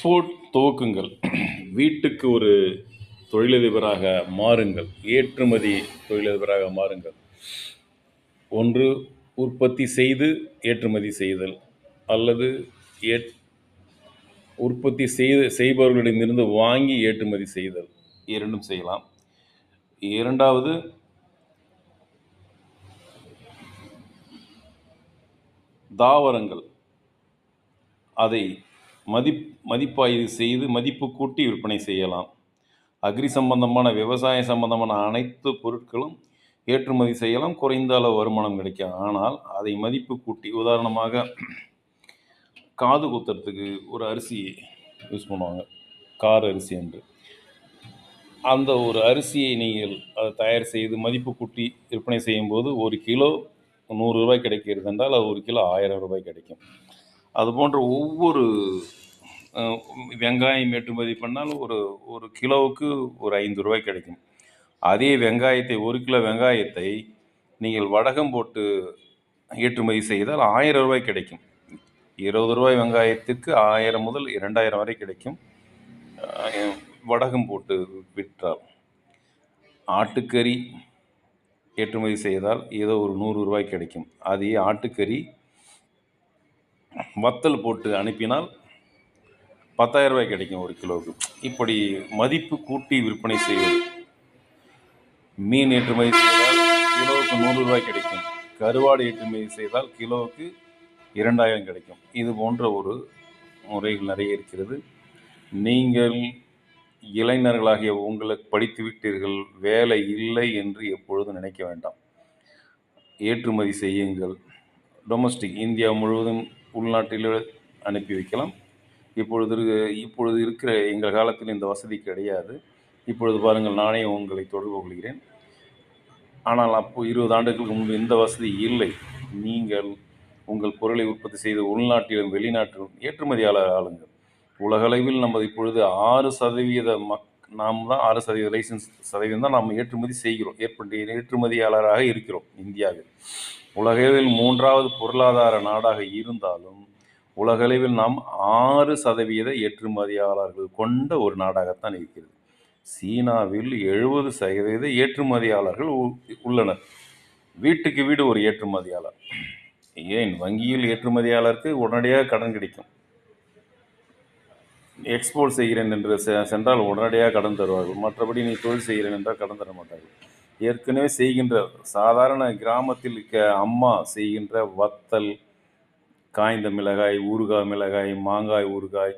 Export துவக்குங்கள். வீட்டுக்கு ஒரு தொழிலதிபராக மாறுங்கள். ஏற்றுமதி தொழிலதிபராக மாறுங்கள். ஒன்று உற்பத்தி செய்து ஏற்றுமதி செய்தல். அல்லது ஏற் உற்பத்தி செய்து செய்பவர்களிடமிருந்து வாங்கி ஏற்றுமதி செய்தல். இரண்டும் செய்யலாம். இரண்டாவது தாவரங்கள். அதை மதிப் மதிப்பாய்வு செய்து மதிப்பு கூட்டி விற்பனை செய்யலாம். அக்ரி சம்பந்தமான விவசாய சம்பந்தமான அனைத்து பொருட்களும் ஏற்றுமதி செய்யலாம். குறைந்த அளவு வருமானம் கிடைக்கும். ஆனால் அதை மதிப்பு கூட்டி உதாரணமாக காது குத்துறதுக்கு ஒரு அரிசி யூஸ் பண்ணுவாங்க. கார் அரிசி என்று. அந்த ஒரு அரிசியை நீங்கள் அதை தயார் செய்து மதிப்பு கூட்டி விற்பனை செய்யும்போது ஒரு கிலோ நூறு ரூபாய் கிடைக்கிறது என்றால் அது ஒரு கிலோ ஆயிரம் ரூபாய் கிடைக்கும். அது போன்ற ஒவ்வொரு வெங்காயம் ஏற்றுமதி பண்ணால் ஒரு ஒரு கிலோவுக்கு ஒரு ஐந்து ரூபாய் கிடைக்கும். அதே வெங்காயத்தை ஒரு கிலோ வெங்காயத்தை நீங்கள் வடகம் போட்டு ஏற்றுமதி செய்தால் ஆயிரம் ரூபாய் கிடைக்கும். இருபது ரூபாய் வெங்காயத்துக்கு ஆயிரம் முதல் இரண்டாயிரம் வரை கிடைக்கும். வடகம் போட்டு விற்றால். ஆட்டுக்கறி ஏற்றுமதி செய்தால் ஏதோ ஒரு நூறு ரூபாய் கிடைக்கும். அதே ஆட்டுக்கறி வத்தல் போட்டு அனுப்பினால் பத்தாயிரம் ரூபாய் கிடைக்கும் ஒரு கிலோவுக்கு. இப்படி மதிப்பு கூட்டி விற்பனை செய்வது. மீன் ஏற்றுமதி செய்தால் கிலோவுக்கு நூறு ரூபாய் கிடைக்கும். கருவாடு ஏற்றுமதி செய்தால் கிலோவுக்கு இரண்டாயிரம் கிடைக்கும். இது போன்ற ஒரு முறைகள் நிறைய இருக்கிறது. நீங்கள் இளைஞர்களாகிய உங்களுக்கு படித்து விட்டீர்கள் வேலை இல்லை என்று எப்பொழுதும் நினைக்க வேண்டாம். ஏற்றுமதி செய்யுங்கள். டொமஸ்டிக் இந்தியா முழுவதும் உள்நாட்டில் அனுப்பி வைக்கலாம். இப்பொழுது இப்பொழுது இருக்கிற எங்கள் காலத்தில் இந்த வசதி கிடையாது. இப்பொழுது பாருங்கள் நானே உங்களை தொடர்பு கொள்கிறேன். ஆனால் அப்போ இருபது ஆண்டுகளுக்கு முன்பு இந்த வசதி இல்லை. நீங்கள் உங்கள் பொருளை உற்பத்தி செய்து உள்நாட்டிலும் வெளிநாட்டிலும் ஏற்றுமதியாளர் ஆளுங்கள். உலகளவில் நமது இப்பொழுது ஆறு சதவீத மக் நாம் தான் ஆறு சதவீத லைசன்ஸ் சதவீதம் தான் நாம் ஏற்றுமதி செய்கிறோம். ஏற்பட்டு ஏற்றுமதியாளராக இருக்கிறோம் இந்தியாவில். உலகளவில் மூன்றாவது பொருளாதார நாடாக இருந்தாலும் உலகளவில் நாம் ஆறு சதவீத ஏற்றுமதியாளர்கள் கொண்ட ஒரு நாடாகத்தான் இருக்கிறது. சீனாவில் எழுபது சதவீத ஏற்றுமதியாளர்கள் உ- உள்ளனர். வீட்டுக்கு வீடு ஒரு ஏற்றுமதியாளர். ஏன்? வங்கியில் ஏற்றுமதியாளருக்கு உடனடியாக கடன் கிடைக்கும். எக்ஸ்போர்ட் செய்கிறேன் என்று செ- சென்றால் உடனடியாக கடன் தருவார்கள். மற்றபடி நீ தொழில் செய்கிறேன் என்றால் கடன் தர மாட்டார்கள். ஏற்கனவே செய்கின்ற சாதாரண கிராமத்தில் இருக்க அம்மா செய்கின்ற வத்தல் காய்ந்த மிளகாய் ஊறுகாய் மிளகாய் மாங்காய் ஊறுகாய்